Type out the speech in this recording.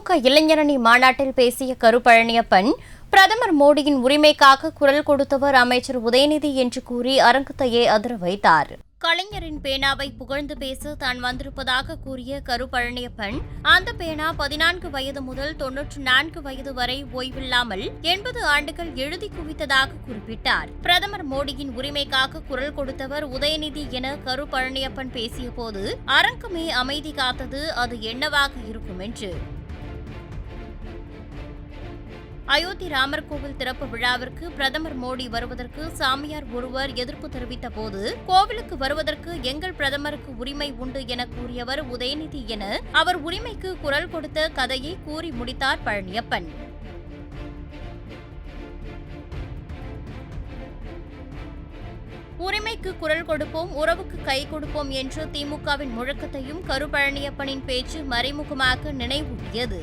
திமுக இளைஞரணி மாநாட்டில் பேசிய கருப்பழனியப்பன் பிரதமர் மோடியின் உரிமைக்காக குரல் கொடுத்தவர் அமைச்சர் உதயநிதி என்று கூறி அரங்கத்தையே அதிர வைத்தார். கலைஞரின் பேனாவை புகழ்ந்து பேச தான் வந்திருப்பதாக கூறிய கருப்பழனியப்பன் அந்த பேனா பதினான்கு வயது முதல் தொன்னூற்று நான்கு வயது வரை ஓய்வில்லாமல் எண்பது ஆண்டுகள் எழுதி குவித்ததாக குறிப்பிட்டார். பிரதமர் மோடியின் உரிமைக்காக குரல் கொடுத்தவர் உதயநிதி என கருப்பழனியப்பன் பேசியபோது அரங்கமே அமைதி காத்தது அது என்னவாக இருக்கும் என்று அயோத்தி ராமர் கோவில் திறப்பு விழாவிற்கு பிரதமர் மோடி வருவதற்கு சாமியார் ஒருவர் எதிர்ப்பு தெரிவித்த போது கோவிலுக்கு வருவதற்கு எங்கள் பிரதமருக்கு உரிமை உண்டு என கூறியவர் உதயநிதி என அவர் உரிமைக்கு குரல் கொடுத்த கதையை கூறி முடித்தார் பழனியப்பன். உரிமைக்கு குரல் கொடுப்போம் உறவுக்கு கை கொடுப்போம் என்று திமுகவின் முழக்கத்தையும் கருபழனியப்பனின் பேச்சு மறைமுகமாக நினைவூட்டியது.